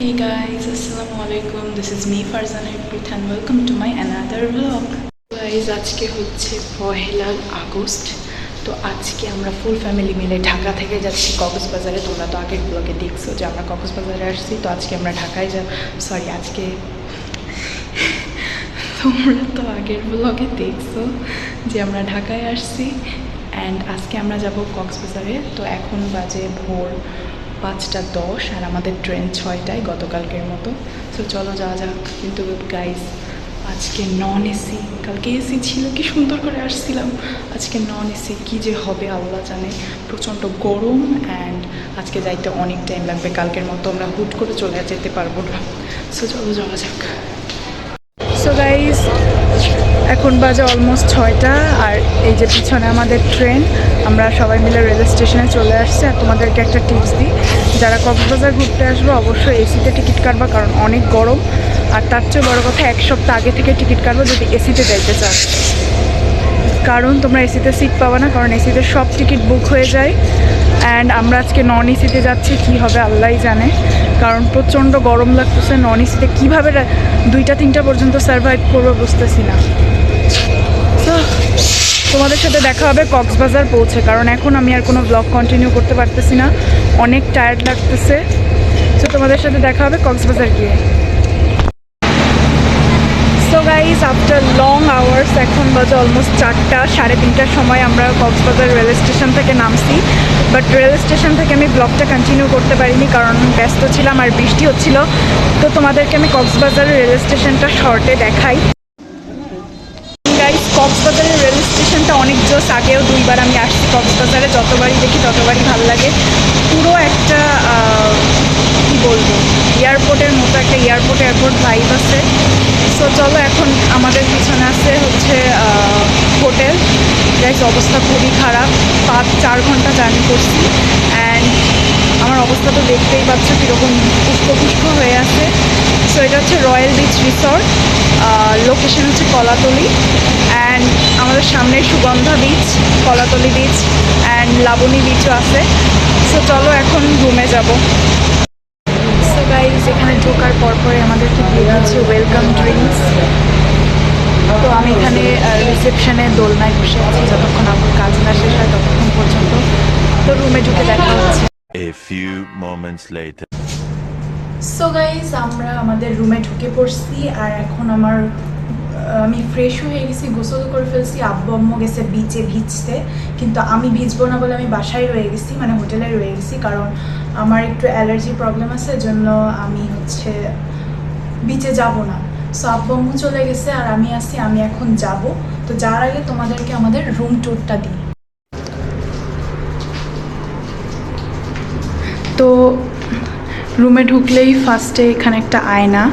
Hey guys, Assalamu alaikum. This is me Farzan Harpreet and welcome to my another vlog. Guys, আজকে হচ্ছে পহেলা August তো আজকে আমরা full family মিলে ঢাকা থেকে যাচ্ছি কক্সবাজারে তোমরা তো আগের ব্লগে দেখছ যে আমরা কক্সবাজারে আসছি তো আজকে আমরা ঢাকায় যাব সরি আজকে তোমরা তো আগের ব্লগে দেখছ যে আমরা ঢাকায় আসছি অ্যান্ড আজকে আমরা যাব কক্সবাজারে তো এখন বাজে ভোর পাঁচটা দশ আর আমাদের ট্রেন ছয়টায় গতকালকের মতো। তো চলো যাওয়া যাক। কিন্তু গাইস আজকে নন এসি কালকে এসি ছিল কি? সুন্দর করে আসছিলাম। আজকে নন এসি কী যে হবে আল্লাহ জানে। প্রচণ্ড গরম অ্যান্ড আজকে যাইতে অনেক টাইম লাগবে। কালকের মতো আমরা হুট করে চলে যেতে পারব না। সো চলো যাওয়া যাক। সো গাইজ এখন বাজে অলমোস্ট ছয়টা, আর এই যে পিছনে আমাদের ট্রেন আমরা সবাই মিলে রেল স্টেশনে চলে আসছি। আর তোমাদেরকে একটা টিপস দিই, যারা কক্সবাজার ঘুরতে আসবে, অবশ্যই এসিতে টিকিট কাটবা, কারণ অনেক গরম। আর তার চেয়ে বড়ো কথা, এক সপ্তাহ আগে থেকে টিকিট কাটবো যদি এসিতে যাইতে চাও। কারণ তোমরা এসিতে সিট পাবে না, কারণ এসিতে সব টিকিট বুক হয়ে যায়। অ্যান্ড আমরা আজকে নন এসিতে যাচ্ছি, কী হবে আল্লাহই জানে। কারণ প্রচণ্ড গরম লাগতেছে নন এসিতে কীভাবে দুইটা, তিনটা পর্যন্ত সার্ভাইভ করব বুঝতেছি না। তোমাদের সাথে দেখা হবে, কক্সবাজার পৌঁছে। কারণ এখন আমি আর কোনো ব্লগ কন্টিনিউ করতে পারতেছি না। অনেক টায়ার্ড লাগতেছে। তো তোমাদের সাথে দেখা হবে কক্সবাজার গিয়ে। গাইজ আফটার লং আওয়ার্স এখন বাজে অলমোস্ট চারটা, সাড়ে তিনটার সময় আমরা কক্সবাজার রেল স্টেশন থেকে নামছি। বাট রেল স্টেশন থেকে আমি ব্লগটা কন্টিনিউ করতে পারিনি, কারণ ব্যস্ত ছিলাম আর বৃষ্টি হচ্ছিল। তো তোমাদেরকে আমি কক্সবাজারের রেল স্টেশনটা শর্টে দেখাই। গাইজ কক্সবাজারের রেল স্টেশনটা অনেক জোস আগেও দুইবার আমি আসছি কক্সবাজারে, যতবারই দেখি ততবারই ভালো লাগে। পুরো একটা কি বলব? এয়ারপোর্টের মতো একটা এয়ারপোর্ট এয়ারপোর্ট ভাইব আছে। সো চলো এখন আমাদের পিছনে আছে হচ্ছে হোটেল গাইজ অবস্থা খুবই খারাপ। পাঁচ, চার ঘণ্টা জার্নি করছি। অ্যান্ড আমার অবস্থা তো দেখতেই পাচ্ছ কীরকম পুষ্প হয়ে আছে। সো এটা হচ্ছে রয়্যাল বিচ রিসর্ট লোকেশন হচ্ছে কলাতলি। অ্যান্ড আমাদের সামনে Sugandha beach Kolatoli beach and Laboni বিচও আছে। সো চলো এখন রুমে যাব। সো গাইজ এখানে ঢোকার পর পরে আমাদেরকে দিয়ে দিচ্ছে ওয়েলকাম ড্রিঙ্কস তো আমি এখানে রিসেপশনে দোলনায় বসে আছি যতক্ষণ আমার কাজ না শেষ হয় ততক্ষণ পর্যন্ত। তো রুমে ঢুকে দেখা হচ্ছে। A few moments later. So guys আমরা আমাদের রুমে ঢুকে পড়ছি আর এখন আমার আমি ফ্রেশ হয়ে গেছি গোসল করে ফেলছি আব্বু আম্মু গেছে বিচে ভিজতে। কিন্তু আমি ভিজবো না বলে আমি বাসায় রয়ে গেছি মানে হোটেলে রয়ে গেছি কারণ আমার একটু অ্যালার্জি প্রবলেম আছে জন্য আমি হচ্ছে বিচে যাব না। সো আব্বু চলে গেছে আর আমি আছি, আমি এখন যাব। তো যার আগে তোমাদেরকে আমাদের রুম ট্যুরটা দিই। তো রুমে ঢুকলেই ফার্স্টে এখানে একটা আয়না,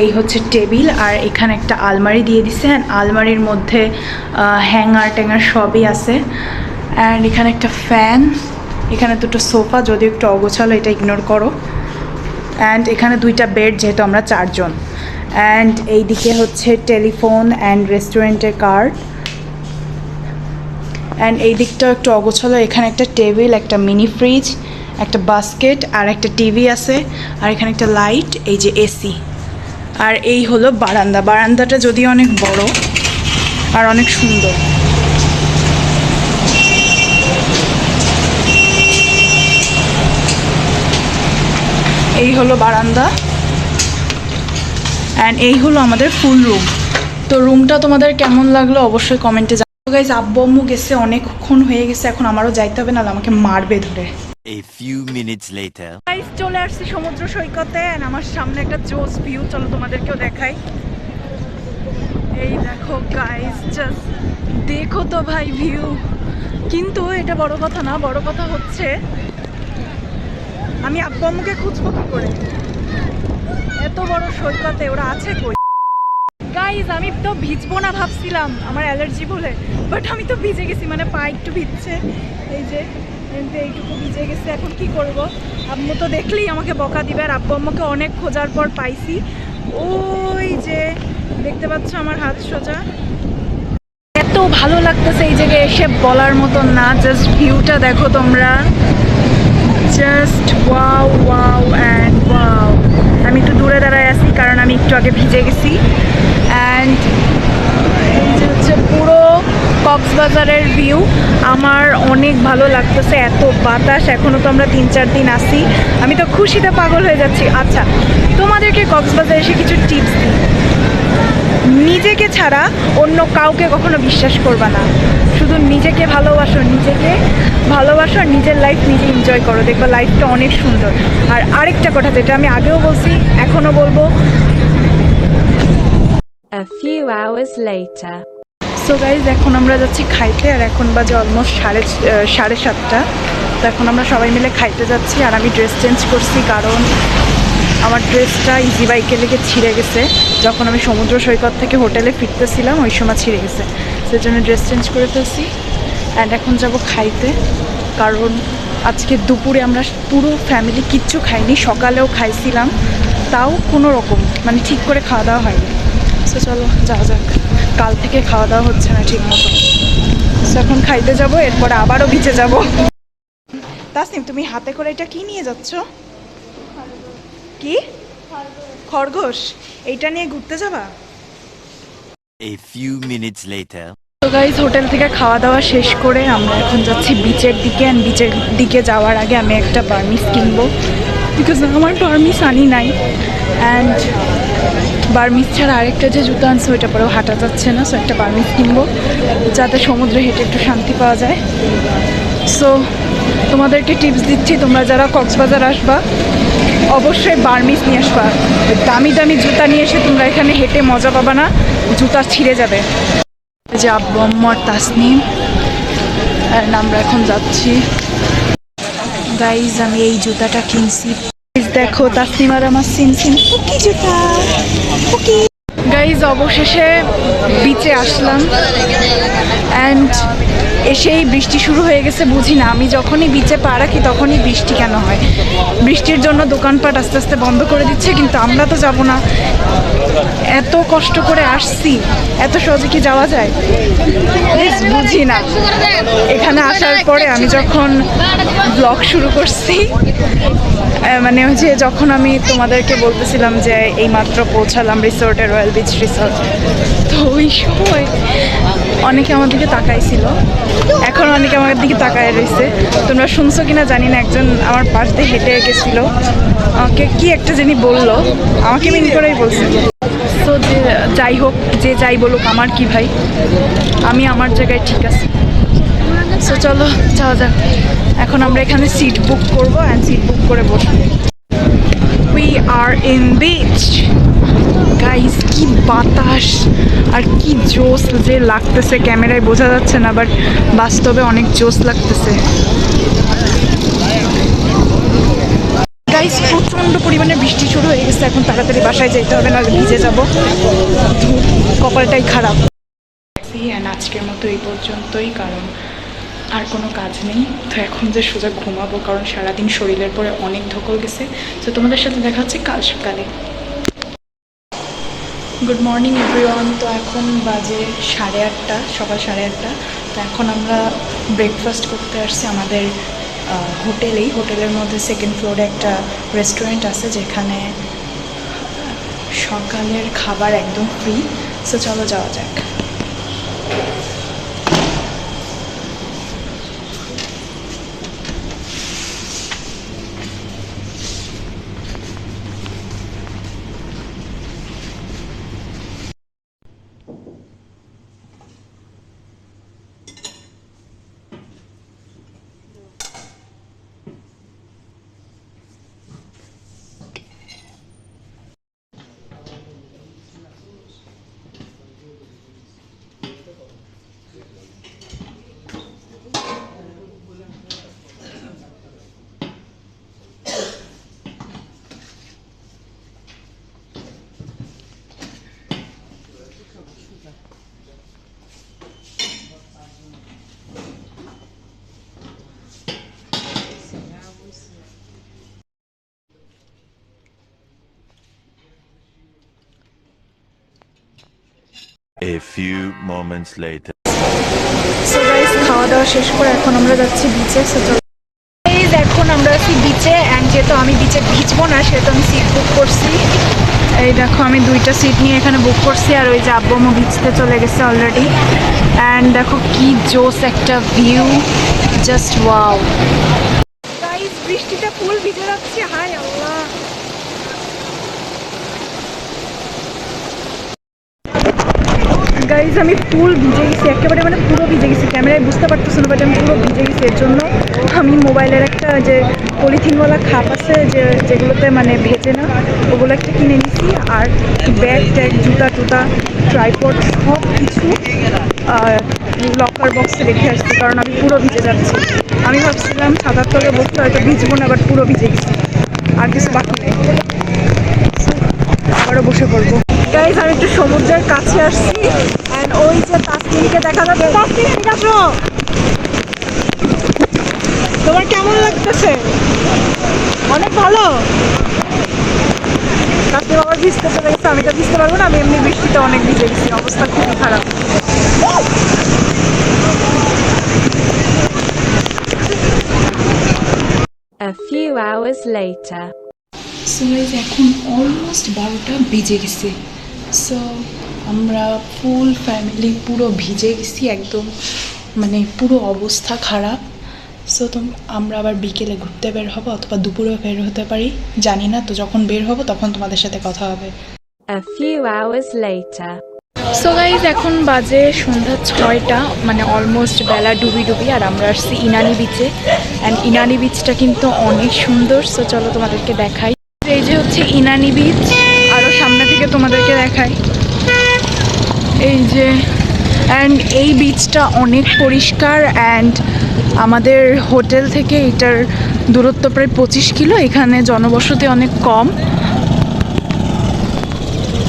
এই হচ্ছে টেবিল আর এখানে একটা আলমারি দিয়ে দিছে অ্যান্ড আলমারির মধ্যে হ্যাঙ্গার ট্যাঙ্গার সবই আছে। অ্যান্ড এখানে একটা ফ্যান এখানে দুটো সোফা যদিও একটু অগোছালো এটা ইগনোর করো। অ্যান্ড এখানে দুইটা বেড যেহেতু আমরা চারজন। অ্যান্ড এইদিকে হচ্ছে টেলিফোন অ্যান্ড রেস্টুরেন্টের কার্ড অ্যান্ড এই দিকটা একটু অগোছালো, এখানে একটা টেবিল একটা মিনি ফ্রিজ একটা বাস্কেট আর একটা টিভি আছে। আর এখানে একটা লাইট এই যে এসি আর এই হলো বারান্দা। বারান্দাটা যদিও অনেক বড় আর অনেক সুন্দর। এই হলো বারান্দা। অ্যান্ড এই হলো আমাদের ফুল রুম তো রুমটা তোমাদের কেমন লাগল অবশ্যই কমেন্টে গাইজ আব্বু আম্মু গেছে অনেকক্ষণ হয়ে গেছে এখন আমারও যাইতে হবে না আমাকে মারবে ধরে। A few minutes later. Guys চলে আসছি সমুদ্র সৈকতে and আমার সামনে একটা জোস ভিউ চলো তোমাদেরকেও দেখাই। এই দেখো গাইজ জাস্ট দেখো তো ভাই ভিউ কিন্তু এটা বড় কথা না বড় কথা হচ্ছে আমি আব্বু খুঁজবো কি করে? এত বড় সৈকতে ওরা আছে কই? গাইজ আমি তো ভিজবো না ভাবছিলাম, আমার অ্যালার্জি বলে বাট আমি তো ভিজে গেছি মানে পা একটু ভিজছে। এই যে এইটুকু ভিজে গেছে, এখন কি করব? আম্মু তো দেখলেই আমাকে বকা দিবে, আর আব্বু আম্মুকে অনেক খোঁজার পর পাইছি। ওই যে, দেখতে পাচ্ছ আমার হাত সোজা। এত ভালো লাগতেছে এই জায়গায় এসে বলার মতো না জাস্ট ভিউটা দেখো তোমরা। Just wow wow and wow আমি একটু দূরে দাঁড়ায় আসি কারণ আমি একটু আগে ভিজে গেছি। অ্যান্ড এই যে হচ্ছে পুরো কক্সবাজারের ভিউ আমার অনেক ভালো লাগতেছে, এত বাতাস এখনও তো আমরা তিন চার দিন আসি আমি তো খুশিতে পাগল হয়ে যাচ্ছি। আচ্ছা তোমাদেরকে কক্সবাজার এসে কিছু টিপস দিই। নিজেকে ছাড়া অন্য কাউকে কখনো বিশ্বাস করবা না। শুধু নিজেকে ভালোবাসো নিজেকে ভালোবাসো আর নিজের লাইফ নিজে এনজয় করো। দেখবা লাইফটা অনেক সুন্দর। আর আরেকটা কথা যেটা আমি আগেও বলছি এখনও বলব। A few hours later. So guys এখন আমরা যাচ্ছি খাইতে আর এখন বাজে অলমোস্ট সাড়ে সাড়ে সাতটা। তো এখন আমরা সবাই মিলে খাইতে যাচ্ছি আর আমি ড্রেস চেঞ্জ করছি কারণ আমার ড্রেসটা ইজি বাইকে লেগে ছিঁড়ে গেছে। যখন আমি সমুদ্র সৈকত থেকে হোটেলে ফিরতেছিলাম, ওই সময় ছিঁড়ে গেছে। সেই জন্য ড্রেস চেঞ্জ করে ফেলছি। অ্যান্ড এখন যাব খাইতে। কারণ আজকে দুপুরে আমরা পুরো ফ্যামিলি কিচ্ছু খাইনি, সকালেও খাইছিলাম। তাও কোনো রকম মানে ঠিক করে খাওয়া দাওয়া হয়নি। সো চলো, যাওয়া যাক। কাল থেকে খাওয়া দাওয়া হচ্ছে না ঠিক মতো। সো এখন খাইতে যাব, এরপরে আবারও বিচে যাব। তাসনিম, তুমি হাতে করে এটা কি নিয়ে যাচ্ছ? কি? খরগোশ। এইটা নিয়ে ঘুরতে যাবা? A few minutes later. তো গাইজ হোটেল থেকে খাওয়া দাওয়া শেষ করে আমরা এখন যাচ্ছি বিচের দিকে অ্যান্ড বিচের দিকে যাওয়ার আগে আমি একটা বার্মিস কিনবো। বিকজ আমার বার্মিস আনি নাই। অ্যান্ড বার্মিস ছাড়া আরেকটা যে জুতো আনছে ওইটা পরেও হাঁটা যাচ্ছে না সো একটা বার্মিস কিনবো। যাতে সমুদ্রে হেঁটে একটু শান্তি পাওয়া যায়। সো তোমাদেরকে টিপস দিচ্ছি তোমরা যারা কক্সবাজার আসবা অবশ্যই বার্মিস নিয়ে আসবা। দামি দামি জুতা নিয়ে এসে তোমরা এখানে হেঁটে মজা পাবা না, জুতা ছিঁড়ে যাবে। যে আব্বু আম্মর তাসনিম আমরা এখন যাচ্ছি। গাইজ আমি এই জুতাটা কিনছি। দেখো তাসনিম আর আমার সিন সিন জুতা? গাইজ অবশেষে বিচে আসলাম। অ্যান্ড এসেই বৃষ্টি শুরু হয়ে গেছে, বুঝি না। আমি যখনই বিচে পা রাখি, তখনই বৃষ্টি কেন হয়? বৃষ্টির জন্য দোকানপাট আস্তে আস্তে বন্ধ করে দিচ্ছে, কিন্তু আমরা তো যাব না। এত কষ্ট করে আসছি। এত সহজে কি যাওয়া যায়? বুঝি না। এখানে আসার পরে আমি যখন ব্লগ শুরু করছি মানে যে যখন আমি তোমাদেরকে বলতেছিলাম যে এই মাত্র পৌঁছালাম রিসোর্টে রয়্যাল বিচ রিসোর্ট তো ওই সময় অনেকে আমার দিকে তাকাইছিল। এখন অনেকে আমার দিকে তাকায় রয়েছে। তোমরা শুনছো কিনা জানি না, একজন আমার পাশ দিয়ে হেঁটে গেছিল। আমাকে কি একটা যিনি বলল। আমাকে মিন করেই বলছে। তো যে যাই হোক, যে যাই বলুক, আমার কি ভাই? আমি আমার জায়গায় ঠিক আছি। সো চলো, যাওয়া যাক। এখন আমরা এখানে সিট বুক করব অ্যান্ড সিট বুক করে বসবো। We are in beach guys কি বাতাস আর কি জোস যে লাগতেছে। ক্যামেরায় বোঝা যাচ্ছে না বাট বাস্তবে অনেক জোস লাগতেছে। গাইস প্রচণ্ড পরিমাণে বৃষ্টি শুরু হয়ে গেছে। এখন তাড়াতাড়ি বাসায় যেতে হবে না ভিজে যাব। কপালটাই খারাপ। আজকের মতো এই পর্যন্তই, কারণ আর কোনো কাজ নেই। তো এখন যে সোজা ঘুমাবো, কারণ সারাদিন শরীরের পরে অনেক ধকল গেছে। তো তোমাদের সাথে দেখা হচ্ছে কাল সকালে। গুড মর্নিং এভরিওয়ান তো এখন বাজে সাড়ে আটটা, সকাল সাড়ে আটটা। তো এখন আমরা ব্রেকফাস্ট করতে আসছি আমাদের হোটেলেই। হোটেলের মধ্যে সেকেন্ড ফ্লোরে একটা রেস্টুরেন্ট আছে যেখানে সকালের খাবার একদম ফ্রি সো চলো যাওয়া যাক। A few moments later. So guys খাওয়া দাওয়া শেষ করে এখন আমরা যাচ্ছি বিচে সো এখন আমরা আছি বিচে অ্যান্ড যেহেতু আমি বিচে ভিজবো না, সেহেতু আমি সিট বুক করছি। এই দেখো, আমি দুইটা সিট নিয়ে এখানে বুক করছি, আর ওই যে আব্বমো বিচতে চলে গেছে অলরেডি অ্যান্ড দেখো কি জোস একটা view just wow guys full ভিজে যাচ্ছে হাই আল্লাহ। গাইজ আমি ফুল ভিজে গেছি, একেবারে মানে পুরো ভিজে গেছি, ক্যামেরায় বুঝতে পারতেছি না বাট আমি পুরো ভিজে গেছি, এর জন্য আমি মোবাইলের একটা যে পলিথিনওয়ালা খাপ আছে, যে যেগুলোতে মানে ভেজে না, ওগুলো একটা কিনে নিছি, আর ব্যাগ, ট্যাগ, জুতা, টুতা ট্রাইপড সব কিছু লকার বক্সে রেখে আসছি, কারণ আমি পুরো ভিজে যাচ্ছি। আমি ভাবছিলাম সাঁতার তলে বসতে হয়তো ভিজবো না বাট পুরো ভিজে গেছি, আর কিছু বাকি নেই। আবারও বসে পড়ব। গাইজ আমি একটু সমুদ্রের কাছে আসছি। অ্যান্ড ওই যে তাসকিনকে দেখা যাচ্ছে তাসকিন এদিকে আসো। তোমার কেমন লাগতেছে? অনেক ভালো। তাসকিন আবার ভিজতে চলে গেছে আমি তো ভিজতে পারব না আমি এমনি বৃষ্টিতে অনেক ভিজে গেছি অবস্থা খুবই খারাপ। A few hours later. So এখন অলমোস্ট বারোটা বেজে গেছে। সো আমরা ফুল ফ্যামিলি পুরো ভিজে গেছি একদম মানে পুরো অবস্থা খারাপ। সো তো আমরা আবার বিকেলে ঘুরতে বের হব অথবা দুপুরেও বের হতে পারি। জানি না তো যখন বের হব তখন তোমাদের সাথে কথা হবে। A few hours later. So guys এখন বাজে সন্ধ্যা ছয়টা মানে অলমোস্ট বেলা ডুবি ডুবি আর আমরা আসছি ইনানি বিচে অ্যান্ড ইনানি বিচটা কিন্তু অনেক সুন্দর সো চলো তোমাদেরকে দেখাই। এই যে হচ্ছে ইনানি বিচ তোমাদেরকে দেখাই। এই যে অ্যান্ড এই বিচটা অনেক পরিষ্কার অ্যান্ড আমাদের হোটেল থেকে এটার দূরত্ব প্রায় পঁচিশ কিলো, এখানে জনবসতি অনেক কম।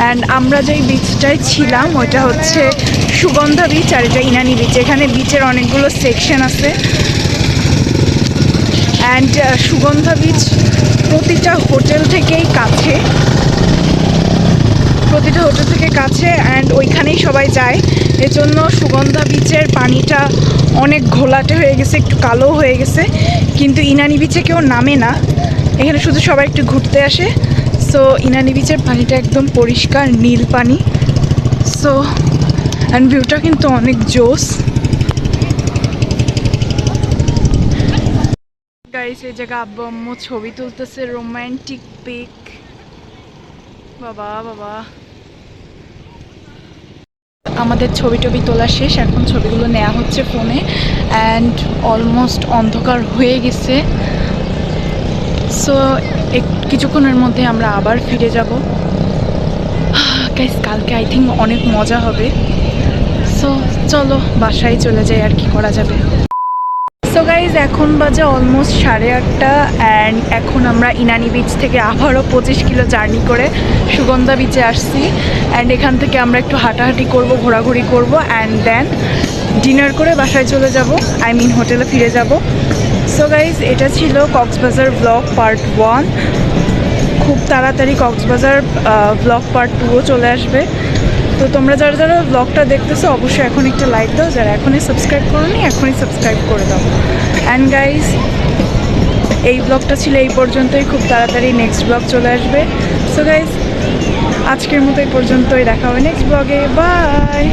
অ্যান্ড আমরা যেই বিচটায় ছিলাম, ওইটা হচ্ছে সুগন্ধা বিচ আর এটা ইনানি বিচ এখানে বিচের অনেকগুলো সেকশন আছে। অ্যান্ড সুগন্ধা বিচ প্রতিটা হোটেল থেকেই কাছে। প্রতিটা হোটেল থেকে কাছে অ্যান্ড ওইখানেই সবাই যায়। এজন্য সুগন্ধা বিচের পানিটা অনেক ঘোলাটে হয়ে গেছে, একটু কালো হয়ে গেছে। কিন্তু ইনানি বিচে কেউ নামে না। এখানে শুধু সবাই একটু ঘুরতে আসে। সো ইনানি বিচের পানিটা একদম পরিষ্কার, নীল পানি। সো অ্যান্ড ভিউটা কিন্তু অনেক জোস। গাইস জায়গা আব্বু আম্মু ছবি তুলতেছে রোমান্টিক পিক বাবা বাবা। আমাদের ছবি টবি তোলা শেষ, এখন ছবিগুলো নেওয়া হচ্ছে ফোনে অ্যান্ড অলমোস্ট অন্ধকার হয়ে গেছে। সো কিছুক্ষণের মধ্যে আমরা আবার ফিরে যাব। গাইস কালকে আই থিঙ্ক অনেক মজা হবে। সো চলো, বাসায় চলে যাই আর কি করা যাবে। সো গাইজ এখন বাজে অলমোস্ট সাড়ে আটটা অ্যান্ড এখন আমরা ইনানি বিচ থেকে আবারও পঁচিশ কিলো জার্নি করে সুগন্ধা বিচে আসছি। অ্যান্ড এখান থেকে আমরা একটু হাঁটাহাঁটি করব, ঘোরাঘুরি করব অ্যান্ড দেন ডিনার করে বাসায় চলে যাব। আই মিন হোটেলে ফিরে যাব। সো গাইজ এটা ছিল কক্সবাজার ব্লগ পার্ট ওয়ান খুব তাড়াতাড়ি কক্সবাজার ব্লগ পার্ট টুও চলে আসবে। তো তোমরা যারা যারা ব্লগটা দেখতেছো, অবশ্যই এখন একটা লাইক দাও। যারা এখনই সাবস্ক্রাইব করোনি, এখনই সাবস্ক্রাইব করে দাও। অ্যান্ড গাইজ এই ব্লগটা ছিল এই পর্যন্তই। খুব তাড়াতাড়ি নেক্সট ব্লগ চলে আসবে। সো গাইজ আজকের মতো এই পর্যন্তই। দেখা হবে নেক্সট ব্লগে বাই